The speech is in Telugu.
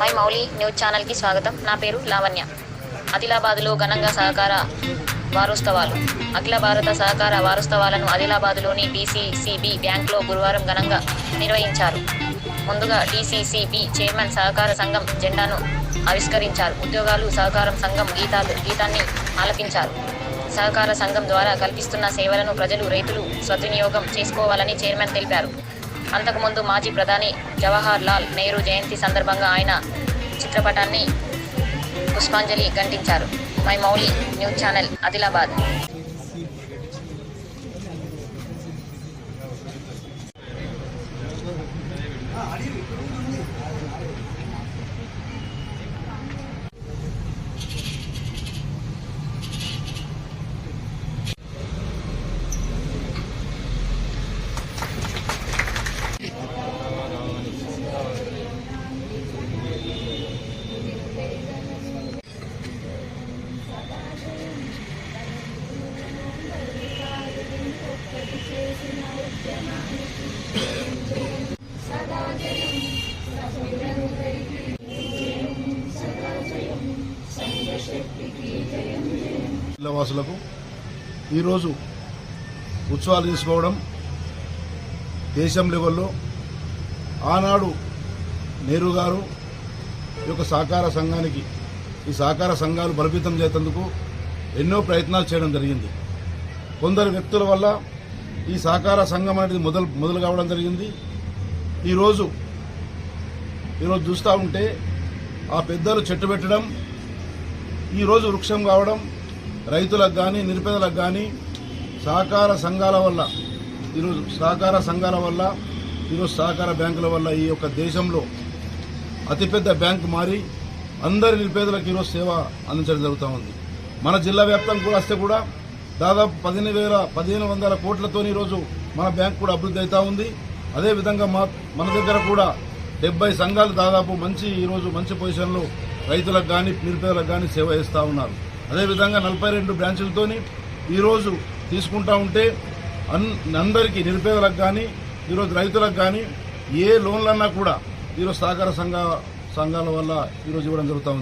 మై మౌలి న్యూస్ ఛానల్కి స్వాగతం. నా పేరు లావణ్య. ఆదిలాబాదులో ఘనంగా సహకార వారోత్సవాలు. అఖిల భారత సహకార వారోత్సవాలను ఆదిలాబాద్లోని డీసీసీబీ బ్యాంక్లో గురువారం ఘనంగా నిర్వహించారు. ముందుగా డీసీసీబీ చైర్మన్ సహకార సంఘం జెండాను ఆవిష్కరించారు. ఉద్యోగాలు సహకారం సంఘం గీతాలు గీతాన్ని ఆలపించారు. సహకార సంఘం ద్వారా కల్పిస్తున్న సేవలను ప్రజలు రైతులు సద్వినియోగం చేసుకోవాలని చైర్మన్ తెలిపారు. అంతకుముందు మాజీ ప్రధాని జవహర్ లాల్ నెహ్రూ జయంతి సందర్భంగా ఆయన చిత్రపటాన్ని పుష్పాంజలి ఘంటించారు. My Mouli news channel Adilabad. జిల్లావాసులకు ఈరోజు ఉత్సవాలు తీసుకోవడం దేశం లెవెల్లో ఆనాడు నెహ్రూ గారు ఈ యొక్క సహకార సంఘానికి ఈ సహకార సంఘాలు బలపీతం చేసేందుకు ఎన్నో ప్రయత్నాలు చేయడం జరిగింది. కొందరు వ్యక్తుల వల్ల ఈ సహకార సంఘం అనేది మొదలు మొదలు కావడం జరిగింది. ఈరోజు ఈరోజు చూస్తూ ఉంటే ఆ పెద్దలు చెట్టు పెట్టడం ఈరోజు వృక్షం కావడం రైతులకు కానీ నిరుపేదలకు కానీ సహకార సంఘాల వల్ల ఈరోజు సహకార సంఘాల వల్ల ఈరోజు సహకార బ్యాంకుల వల్ల ఈ యొక్క దేశంలో అతిపెద్ద బ్యాంకు మారి అందరి నిరుపేదలకు ఈరోజు సేవ అందించడం జరుగుతూ ఉంది. మన జిల్లా వ్యాప్తంగా కూడా వస్తే కూడా దాదాపు పదిహేను వేల పదిహేను వందల కోట్లతో ఈరోజు మన బ్యాంకు కూడా అభివృద్ధి అవుతూ ఉంది. అదేవిధంగా మా మన దగ్గర కూడా డెబ్బై సంఘాలు దాదాపు మంచి ఈరోజు మంచి పొజిషన్లో రైతులకు కానీ నిరుపేదలకు కానీ సేవ చేస్తూ ఉన్నారు. అదేవిధంగా నలభై రెండు బ్రాంచులతోని ఈరోజు తీసుకుంటా ఉంటే అన్ అందరికీ నిరుపేదలకు కానీ ఈరోజు రైతులకు కానీ ఏ లోన్లన్నా కూడా ఈరోజు సహకార సంఘ సంఘాల వల్ల ఈరోజు ఇవ్వడం జరుగుతూ ఉంది.